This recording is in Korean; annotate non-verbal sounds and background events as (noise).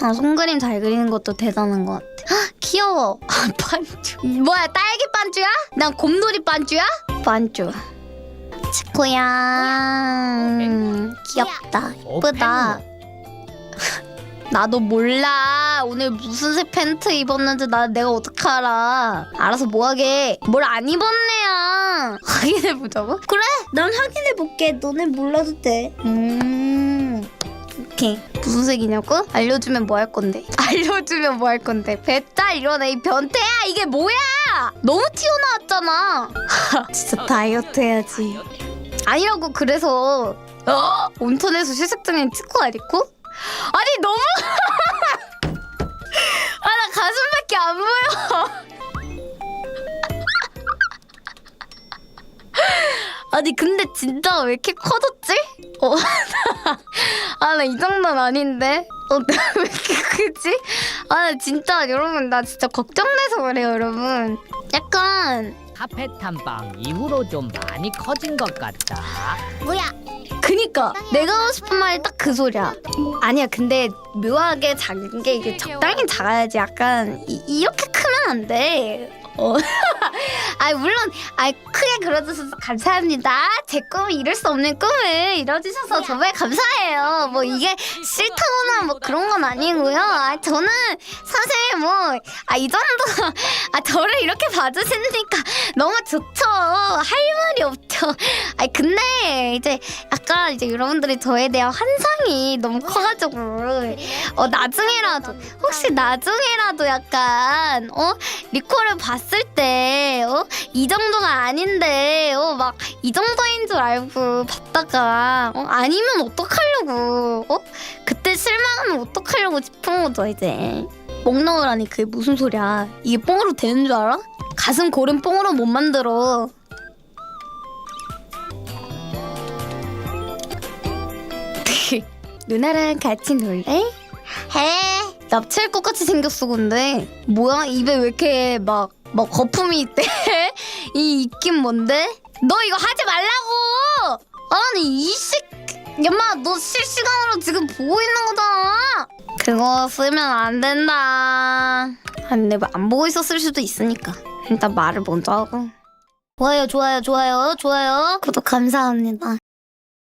아 손그림 잘 그리는 것도 대단한 것 같아. 헉, 귀여워. (laughs) 아, 반주. 뭐야 딸기 반주야? 난 곰돌이 반주야? 반주. 치코야. 음, 귀엽다. 예쁘다. (laughs) 나도 몰라. 오늘 무슨 색 팬트 입었는지 나 내가 어떡 알아. 알아서 뭐하게. 뭘 안 입었네야. (laughs) 확인해보자고? 그래. 난 확인해볼게. 너네 몰라도 돼. 음. 오케이. 무슨 색이냐고? 알려주면 뭐 할 건데? (laughs) 알려주면 뭐 할 건데? 배탈 이러네. 이 변태야. 이게 뭐야? 너무 튀어나왔잖아. (laughs) 진짜 다이어트 해야지. 아니라고 그래서 어? 온천에서 실습 중인 치코 안 입고? 아니 아니 근데 진짜 왜 이렇게 커졌지? 어, (laughs) 아 나 이 정도는 아닌데 어, (laughs) 왜 이렇게 크지? 아 나 진짜 여러분 나 진짜 걱정돼서 그래요 여러분 약간 카페 탐방 이후로 좀 많이 커진 것 같다. 뭐야? 그니까 내가 하고 싶은 말이 딱 그 소리야. 아니야 근데 묘하게 작은 게 이게 적당히 작아야지 약간 이, 이렇게 크면 안 돼. 어. (laughs) 아 물론 아 크게 그려주셔서 감사합니다. 제 꿈을 이룰 수 없는 꿈을 이뤄주셔서 정말 감사해요. 뭐 이게 싫다거나 뭐 그런 건 아니고요. 아 저는 사실 뭐 아 이 정도 (laughs) 아 저를 이렇게 봐주시니까 (laughs) 너무 좋죠. 할 말이 없죠. 아 근데 이제 약간 이제 여러분들이 저에 대한 환상이 너무 커가지고 어 나중에라도 혹시 나중에라도 약간 어 리코를 봤을 때 어이 정도가 아닌데 어 막 이 정도인 줄 알고 봤다가 어 아니면 어떡하려고 어 그때 실망하면 어떡하려고 싶은 거죠 이제 목 넣으라니 그게 무슨 소리야 이게 뽕으로 되는 줄 알아? 가슴 고른 뽕으로 못 만들어 (laughs) 누나랑 같이 놀래? 해. 납치할 것 같이 생겼어 근데 뭐야 입에 왜 이렇게 막 막 거품이 있대? (laughs) 이 입긴 뭔데? 너 이거 하지 말라고! 아니 이식 엄마 너 실시간으로 지금 보고 있는 거잖아. 그거 쓰면 안 된다. 아니 내가 안 보고 있었을 수도 있으니까 일단 말을 먼저 하고. 좋아요 좋아요 좋아요 좋아요 구독 감사합니다.